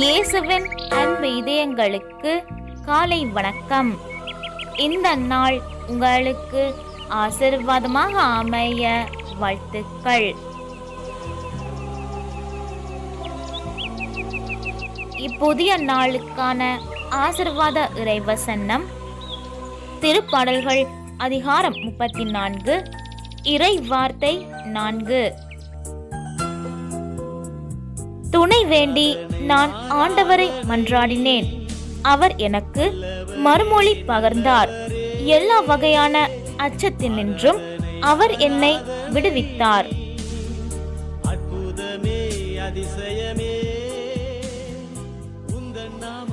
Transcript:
இயேசுவின் அன்பு இதயங்களுக்கு காலை வணக்கம். இந்த நாள் உங்களுக்கு ஆசீர்வாதமாக அமைய வாழ்த்துக்கள். இப்புதிய நாளுக்கான ஆசிர்வாத இறைவசன்னம் திருப்பாடல்கள் அதிகாரம் முப்பத்தி நான்கு இறை வார்த்தை நான்கு. துணை வேண்டி நான் ஆண்டவரை மன்றாடினேன். அவர் எனக்கு மறுமொழி பகர்ந்தார். எல்லா வகையான அச்சத்தினின்றும் அவர் என்னை விடுவித்தார். அற்புதமே அதிசயமே நாம